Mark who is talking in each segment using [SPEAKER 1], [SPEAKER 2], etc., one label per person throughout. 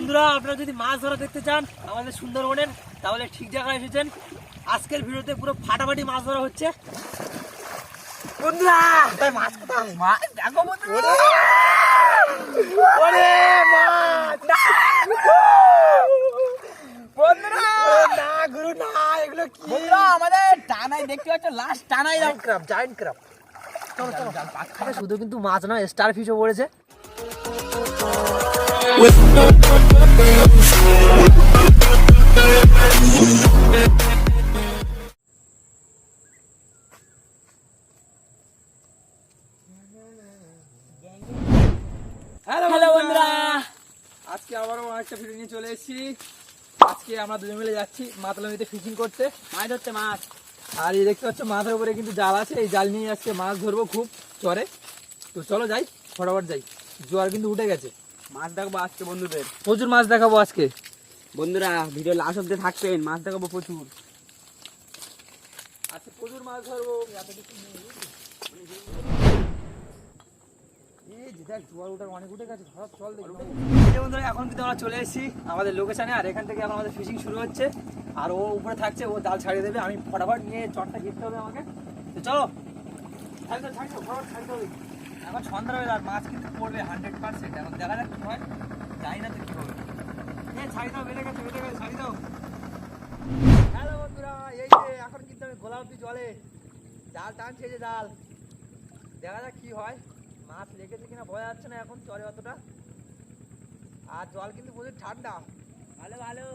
[SPEAKER 1] বন্ধুরা আপনারা যদি মাছ ধরা দেখতে চান আমাদের সুন্দরবনের তাহলে ঠিক জায়গায় এসেছেন। আজকের ভিডিওতে পুরো ফাটাফাটি মাছ ধরা হচ্ছে। বন্ধুরা! মাছ কোথায়? মাছ দেখো বন্ধুরা! শুধু কিন্তু মাছ নয় স্টার ফিশও পড়েছে।
[SPEAKER 2] হ্যালো হ্যালো বন্ধুরা আজকে আবারও একটা ভিডিও নিয়ে চলে এসেছি। আজকে আমরা দুজন মিলে যাচ্ছি মাতলামিতে ফিশিং করতে। মাছ ধরতে মাছ। আর এই দেখতে পাচ্ছ মাথার উপরে কিন্তু জাল আছে। এই জাল নিয়ে আজকে মাছ ধরবো খুব চরে। তো চলো যাই ফটাফট যাই। জোয়ার কিন্তু উঠে গেছে।
[SPEAKER 3] মাছ দেখাবো আজকে বন্ধুদের।
[SPEAKER 2] প্রচুর মাছ দেখাবো আজকে।
[SPEAKER 3] বন্ধুরা ভিডিও লাস্ট অব্দি থাকবেন মাছ দেখাবো প্রচুর।
[SPEAKER 2] আজকে প্রচুর মাছ ধরবো। বন্ধুরা এখন কিন্তু আমরা চলে এসেছি আমাদের লোকেশনে আর এখান থেকে আমাদের ফিশিং শুরু হচ্ছে। আর ও উপরে থাকছে ও জাল ছাড়িয়ে দেবে। আমি ফটাফট নিয়ে চটটা গিফট হবে আমাকে। চলো ছাড়ি দাও, ছাড়ি দাও, ফটাফট ছাড়ি দাও। এখন সন্ধ্যা হয়ে আর মাছ কিন্তু পড়বে হান্ড্রেড পার্সেন্ট এখন দেখা যাক কি হয়, জানি না তো কি হবে। এ, ছাড়ি দাও বেড়ে গেছে বেড়ে গেছে, ছাড়ি দাও। হ্যালো বন্ধুরা, এই যে এখন কিন্তু আমি গোলাপি জলে জাল টানছে যে জাল। দেখা যাক কি হয়, মাছ লেগেছে কিনা বোঝা যাচ্ছে না এখন চলে অতটা। আর জল কিন্তু প্রচুর ঠান্ডা। ভালো ভালো।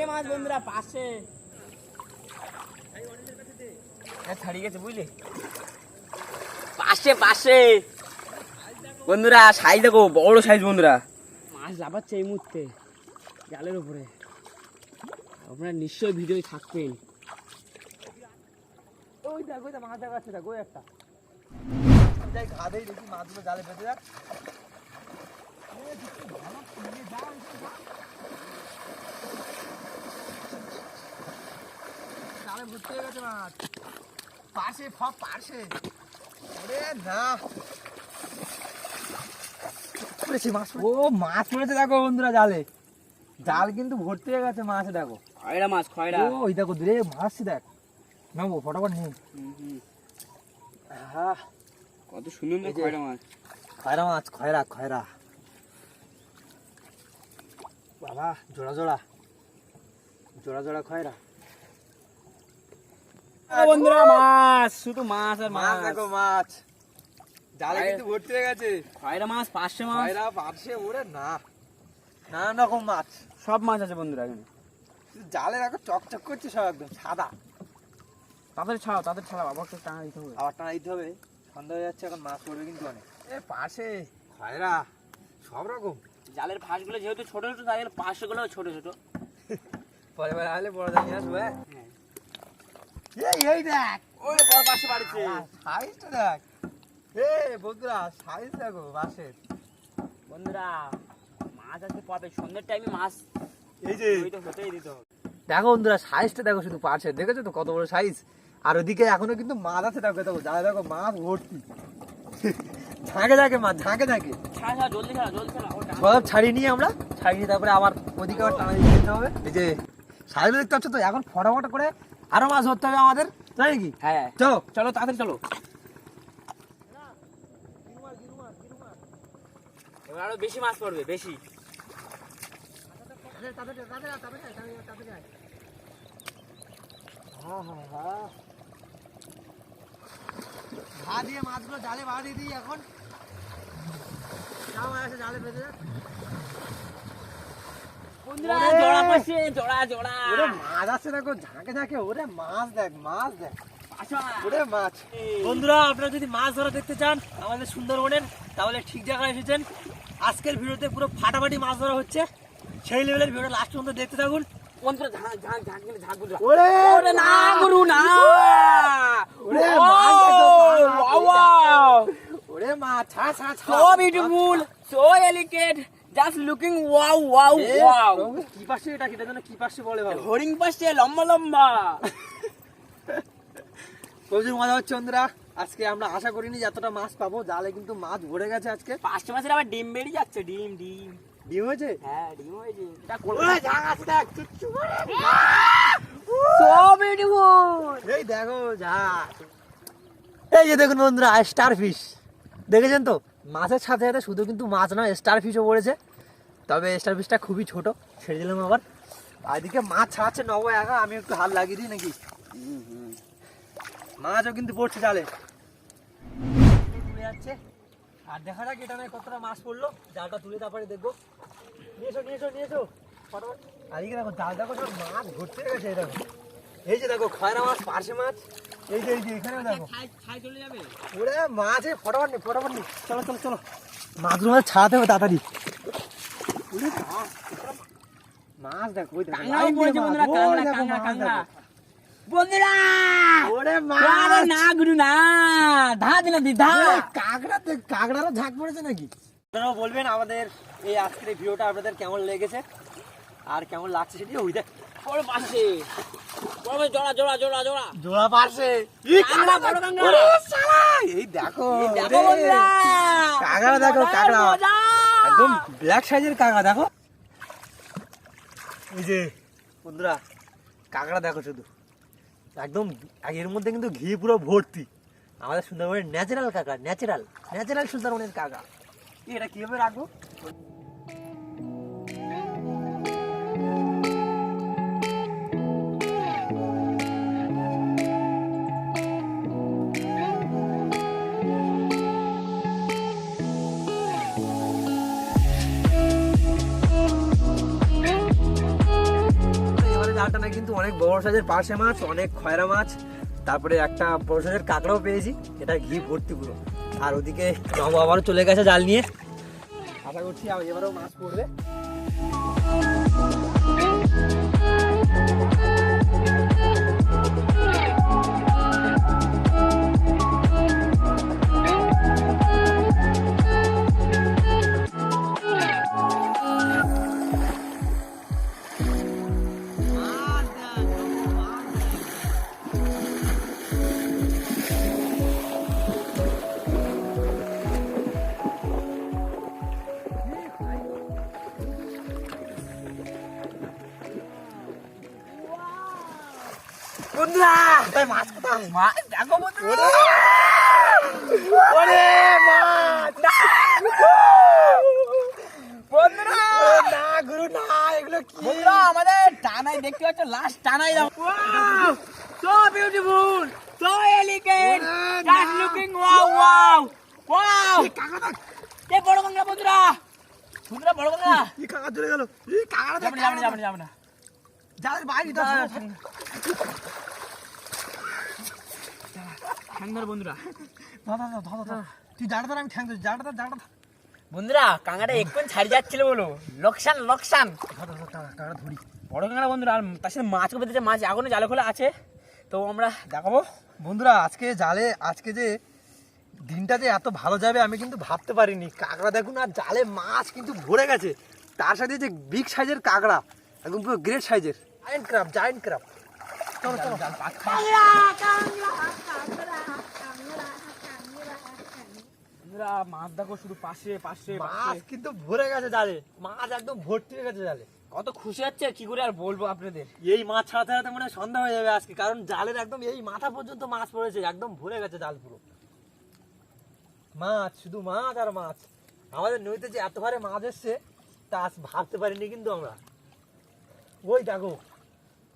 [SPEAKER 3] পাশে মাছ বন্ধুরা পাশে। ছাড়িয়ে গেছে বুঝলি? পাশে পাশে। বন্ধুরা সাইজ দেখো বড় সাইজ বন্ধুরা। মাছ লাফাচ্ছে এই মুহূর্তে জালের উপরে। আপনারা নিশ্চয়ই ভিডিও থাকবেন।
[SPEAKER 2] ওই দেখ ওই দেখ মাছ দেখাচ্ছে দেখ একটা। যাই ঘাদেই দেখি মাছগুলো জালে বেঁধে যাক। জালে ভর্তি হয়ে গেছে মাছ পাশে সব পাশে। ওরে না। মাছ ও মাছ পড়েছে দেখো বন্ধুরা জালে। জাল কিন্তু ভর্তি হয়ে গেছে মাছ দেখো।
[SPEAKER 3] খয়রা মাছ খয়রা।
[SPEAKER 2] ও ওই দেখো দূরে মাছ দেখ। নামবো ফটাফট নিয়ে।
[SPEAKER 3] কত সুন্দর খয়রা মাছ।
[SPEAKER 2] খয়রা মাছ খয়রা খয়রা। বাবা জোড়া জোড়া। জোড়া জোড়া খয়রা।
[SPEAKER 3] বন্ধুরা মাছ শুধু মাছ আর
[SPEAKER 2] মাছ দেখো মাছ। জালে কিন্তু ভর্তি হয়ে গেছে।
[SPEAKER 3] খয়রা মাছ পাঁচশো মাছ।
[SPEAKER 2] খয়রা পাশে ওরে না। নানান রকম মাছ।
[SPEAKER 3] সব মাছ আছে বন্ধুরা এখানে।
[SPEAKER 2] জালে দেখো চকচক করছে সব একদম সাদা।
[SPEAKER 3] তাদের ছাড়াও তাদের ছাড়াও আবার তো টানা দিতে হবে।
[SPEAKER 2] আবার টানা দিতে হবে। সন্ধ্যা হয়ে যাচ্ছে এখন মাছ পড়বে কিন্তু অনেক। এ পাশে খয়রা সব রকম।
[SPEAKER 3] জালের ফাঁসগুলো যেহেতু ছোট ছোট তাই পাঁচশো গুলো ছোট ছোট।
[SPEAKER 2] পরে পরে আসলে বড় দাম নিয়ে আসব হ্যাঁ। এই এই দেখ।
[SPEAKER 3] ওই বড় পাশে বাড়িতে।
[SPEAKER 2] সাইজটা দেখ। এ বন্ধুরা সাইজ দেখো বাসের
[SPEAKER 3] বন্ধুরা মাছ আজকে পাবে সন্ধ্যের টাইমে মাছ
[SPEAKER 2] এই যে।
[SPEAKER 3] ওই তো হতেই দিতে।
[SPEAKER 2] দেখো বন্ধুরা সাইজটা দেখো শুধু পার্সের দেখেছ তো কত বড় সাইজ আর ওদিকে এখনও কিন্তু মাছ আছে দেখো দেখো যা দেখো মাছ ভর্তি। ঝাঁকে ঝাঁকে মাছ ঝাঁকে ঝাঁকে সব ছাড়িয়ে নিয়ে আমরা ছাড়িয়ে নিয়ে তারপরে আবার ওদিকে আবার টানা দিতে হবে। এই যে সাইজ দেখতে পাচ্ছ তো? এখন ফটাফট করে আরও মাছ ধরতে হবে আমাদের তাই নাকি
[SPEAKER 3] হ্যাঁ
[SPEAKER 2] চলো
[SPEAKER 3] চলো তাড়াতাড়ি চলো এবার আরও বেশি মাছ পড়বে বেশি
[SPEAKER 2] ভা দিয়ে মাছগুলো জালে দিয়ে দিই এখন যা মাছ আছে জালে বেঁধে! মাছ দেখো ঝাঁকে ওরে মাছ দেখ মাছ মাছ।
[SPEAKER 1] বন্ধুরা আপনারা যদি মাছ ধরা দেখতে চান আমাদের সুন্দরবনের তাহলে ঠিক জায়গায় এসেছেন। আজকের ভিডিওতে পুরো ফাটাফাটি মাছ ধরা হচ্ছে। সেই লেভেলের ভিডিও লাস্ট পর্যন্ত দেখতে থাকুন।
[SPEAKER 2] ওরে!
[SPEAKER 3] না না। ওরে so beautiful just looking wow, wow, wow.
[SPEAKER 2] কি পাশে এটা কি? জন্য কি পাশে বলে ভালো
[SPEAKER 3] হরিং পাশে লম্বা লম্বা।
[SPEAKER 2] প্রচুর মজা হচ্ছে বন্ধুরা আজকে আমরা আশা করিনি যে এতটা মাছ পাবো জালে কিন্তু মাছ ভরে গেছে আজকে।
[SPEAKER 3] পাঁচটা মাসের আবার ডিম বেরিয়ে যাচ্ছে ডিম ডিম।
[SPEAKER 2] ডিম হয়েছে?
[SPEAKER 3] হ্যাঁ ডিম হয়েছে। এটা
[SPEAKER 2] ওরে ঝাঁক আছে দেখ, চুচ্চু করে।
[SPEAKER 3] সো বিউটিফুল
[SPEAKER 2] এই দেখো যা। এই যে দেখুন বন্ধুরা স্টার ফিশ দেখেছেন তো? মাছের সাথে সাথে শুধু কিন্তু মাছ নয় স্টার ফিশও পড়েছে। তবে স্টার ফিশটা খুবই ছোট, ছেড়ে দিলাম আবার। এদিকে মাছ ছাড়াচ্ছে নব একা, আমি একটু হাত লাগিয়ে দিই নাকি? মাছও কিন্তু পড়ছে জালে যাচ্ছে আর দেখা যাক এটা নয় কতটা মাছ পড়ল। জালটা তুলে তারপরে দেখব। নিয়েছো নিয়েছো নিয়ে এসো নিয়ে এসো। ফটাফট। আর এদিকে দেখো, জাল দেখো, সব মাছ হয়ে গেছে দেখো। এই যে দেখো, খয়রা মাছ, পার্শে মাছ। এই যে এই যে এখানে দেখো। ওরে মাছে ফটাফট নি ফটাফট নি। চলো চলো চলো। মাছগুলো মাছ ছাড়াতে হবে তাড়াতাড়ি। মাছ দেখো ওই দেখো
[SPEAKER 3] বন্ধুরা
[SPEAKER 2] ওরে মাছ
[SPEAKER 3] না গুরু না ধা দিনা দি ধা।
[SPEAKER 2] ঝাঁক পড়েছে নাকি? আপনারাও বলবেন আমাদের এই আজকের এই ভিডিওটা আপনাদের কেমন লেগেছে? আর কেমন লাগছে সেটি? ওই দেখ
[SPEAKER 3] পাশে। জোড়া জোড়া জোড়া জোড়া?
[SPEAKER 2] জোড়া পারছে।
[SPEAKER 3] কাংড়া বড় কাংড়া
[SPEAKER 2] এই দেখো
[SPEAKER 3] দেখো
[SPEAKER 2] রে।
[SPEAKER 3] বন্ধুরা।
[SPEAKER 2] কাঁকড়া দেখো, কাঁকড়া। একদম ব্ল্যাক সাইজের কাঁকড়া দেখো। এই যে বন্ধুরা কাঁকড়া দেখো শুধু। একদম এর মধ্যে কিন্তু ঘি পুরো ভর্তি। আমাদের সুন্দরবনের ন্যাচারাল কাঁকড়া ন্যাচারাল ন্যাচারাল সুন্দরবনের কাঁকড়া। কি এটা কীভাবে রাখব? না কিন্তু অনেক বড় সাইজের পার্শে মাছ, অনেক খয়রা মাছ। তারপরে একটা বড় সাইজের কাঁকড়াও পেয়েছি, এটা ঘি ভর্তি পুরো। আর ওদিকে আবারও চলে গেছে জাল নিয়ে। আশা করছি এবারেও মাছ পড়বে। তাই মাছ কোথায়?
[SPEAKER 3] মাছ দেখো
[SPEAKER 2] ওরে মাছ।
[SPEAKER 3] বন্ধুরা।
[SPEAKER 2] না গুরু না এগুলো কি?
[SPEAKER 3] বন্ধুরা আমাদের টানাই দেখতে পাচ্ছ লাস্ট টানাই দাও so beautiful so elegant just looking wow wow wow এ বড় কাংড়া বন্ধুরা। বন্ধুরা বড় কাংড়া
[SPEAKER 2] এই কাঁকড়া চলে গেল। এই কাঁকড়া
[SPEAKER 3] যাবে না যাবে না যাবে না যাবে
[SPEAKER 2] বাইরে তো
[SPEAKER 3] ঠান্ডার বন্ধুরা।
[SPEAKER 2] দাদা দাদা দাদা দাদা তুই জালটা ধর আমি ঠ্যাং ধরি জালটা ধর জালটা ধর।
[SPEAKER 3] বন্ধুরা কাঁকড়া এক্ষুন ছাড়ি যাচ্ছিল বলো। লোকসান লোকসান।
[SPEAKER 2] কাঁকড়া ধরি
[SPEAKER 3] বড় কাঁকড়া বন্ধুরা আর তার সাথে বেঁধেছে মাছ এখনও জালে খোলা আছে। তো আমরা দেখাবো।
[SPEAKER 2] বন্ধুরা আজকে জালে আজকে যে দিনটা যে এত ভালো যাবে আমি কিন্তু ভাবতে পারিনি। কাঁকড়া দেখুন আর জালে মাছ কিন্তু ভরে গেছে। তার সাথে যে বিগ সাইজের কাঁকড়া একদম পুরো গ্রেট সাইজের জায়েন্ট ক্রাব জায়েন্ট ক্রাব চলো চলো।
[SPEAKER 3] বন্ধুরা মাছ দেখো শুধু পাশে পাশে
[SPEAKER 2] মাছ কিন্তু ভরে গেছে জালে। মাছ একদম ভর্তি হয়ে গেছে জালে।
[SPEAKER 3] কত খুশি হচ্ছে কি করে আর বলব আপনাদের?
[SPEAKER 2] এই মাছ ছাড়াতে ছাড়াতে মানে সন্ধ্যা হয়ে যাবে আজকে কারণ জালের একদম এই মাথা পর্যন্ত মাছ পড়েছে একদম ভরে গেছে জাল পুরো। মাছ শুধু মাছ আর মাছ। আমাদের নদীতে যে এত ভারে মাছ এসছে তা আজ ভাবতে পারিনি কিন্তু আমরা। ওই দেখো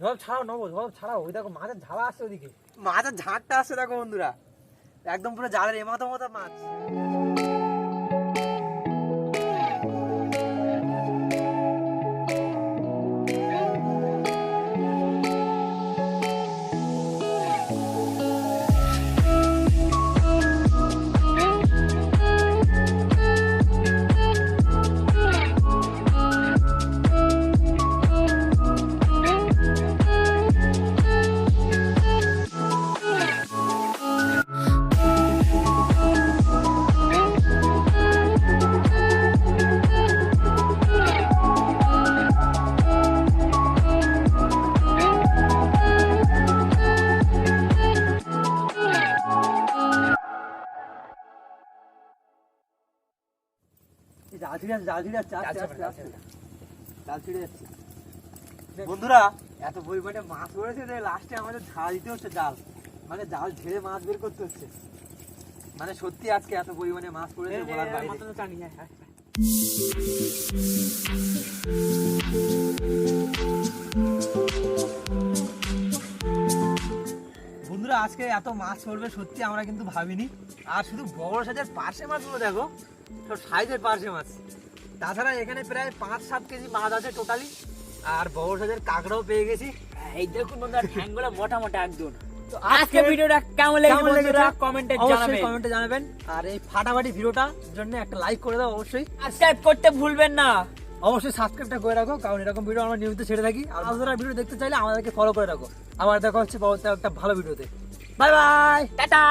[SPEAKER 2] সব ছাড়াও নেব সব ছাড়াও। ওই দেখো মাছের ঝাড়া আসছে ওদিকে। মাছের ঝাড়টা আসছে দেখো বন্ধুরা। একদম পুরো জালের এমাথা মতো মাছ।
[SPEAKER 4] বন্ধুরা এত পরিমাণে মাছ পড়েছে যে লাস্টে আমাদের দিতে হচ্ছে জাল মানে জাল ঝেড়ে মাছ বের করতে হচ্ছে। মানে সত্যি আজকে এত পরিমাণে মাছ পড়েছে বলার
[SPEAKER 3] টানি, হ্যাঁ, হ্যাঁ।
[SPEAKER 2] বন্ধুরা আজকে এত মাছ পড়বে সত্যি আমরা কিন্তু ভাবিনি। আর শুধু বড় সাইজের পার্শে মাছগুলো দেখো। সাইজের পার্শে মাছ তাছাড়া এখানে প্রায় পাঁচ সাত কেজি মাছ আছে টোটালি আর বড় সাইজের কাঁকড়াও পেয়ে গেছি।
[SPEAKER 3] এই দেখুন বন্ধুরা ঠ্যাংগুলো মোটা মোটা একদম।
[SPEAKER 2] তো
[SPEAKER 3] আজকে ভিডিওটা কেমন লেগেছে বন্ধুরা কমেন্টে জানাবেন।
[SPEAKER 2] কমেন্টে জানাবেন। আর এই ফাটাফাটি ভিডিওটার জন্য একটা লাইক করে দাও অবশ্যই।
[SPEAKER 3] সাবস্ক্রাইব করতে ভুলবেন না।
[SPEAKER 2] অবশ্যই সাবস্ক্রাইবটা করে রাখো কারণ এরকম ভিডিও আমরা নিয়মিত ছেড়ে থাকি। আর আপনারা ভিডিও দেখতে চাইলে আমাদেরকে ফলো করে রাখো। আবার দেখা হচ্ছে পরবর্তী একটা ভালো ভিডিওতে বাই বাই
[SPEAKER 3] টাটা!